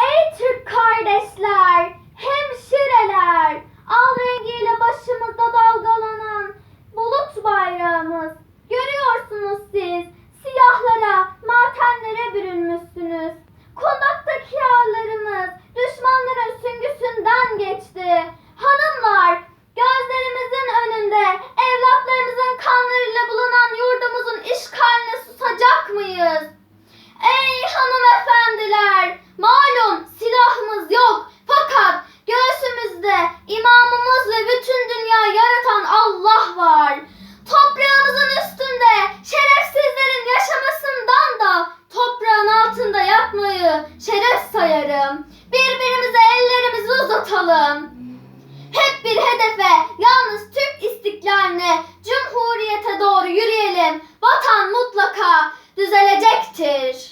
Ey Türk göğsümüzde imamımız ve bütün dünya yaratan Allah var. Toprağımızın üstünde şerefsizlerin yaşamasından da toprağın altında yatmayı şeref sayarım. Birbirimize ellerimizi uzatalım. Hep bir hedefe, yalnız Türk istiklaline, cumhuriyete doğru yürüyelim. Vatan mutlaka düzelecektir.